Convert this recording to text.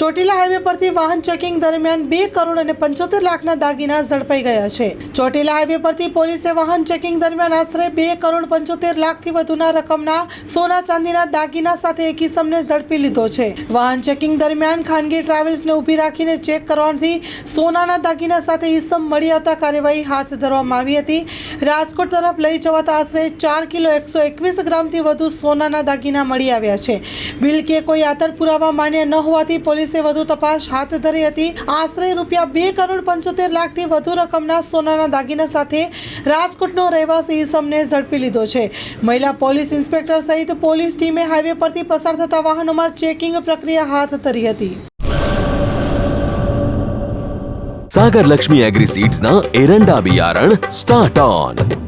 Chotila highway પરથી વાહન checking દરમિયાન બે કરોડ અને પંચોતેર લાખના દાગીના ઝડપાઈ ગયા છે. ચોટીલા હાઈવે પરથી પોલીસે વાહન ચેકિંગ દરમિયાન આશરે બે કરોડ પંચોતેર લાખથી વધુના રકમના સોના ચાંદીના દાગીના સાથે એક ઇસમને ઝડપી લીધો છે. વાહન ચેકિંગ દરમિયાન ખાનગી ટ્રાવેલ્સને ઊભી રાખીને ચેક કરવાથી સોનાના દાગીના સાથે ઇસમ મળી આવતા કાર્યવાહી હાથ ધરવામાં આવી હતી. રાજકોટ તરફ લઈ જવાતા આશરે ચાર કિલો એકસો એકવીસ ગ્રામથી વધુ સોનાના દાગીના મળી આવ્યા છે. બિલ કે કોઈ આતર પુરાવા માન્ય ન હોવાથી પોલીસે પોલીસે વધુ તપાસ હાથ ધરી હતી. આશરે રૂપિયા બે કરોડ પંચોતેર લાખથી વધુ રકમના સોનાના દાગીના સાથે રાજકોટનો રહેવાસી ઈસમને ઝડપી લીધો છે. મહિલા પોલીસ ઇન્સ્પેક્ટર સહિત પોલીસ ટીમે હાઈવે પરથી પસાર થતા વાહનોમાં ચેકિંગ પ્રક્રિયા હાથ ધરી હતી. સાગર લક્ષ્મી એગ્રી સીડ્સના એરંડા બિયારણ સ્ટાર્ટ ઓન.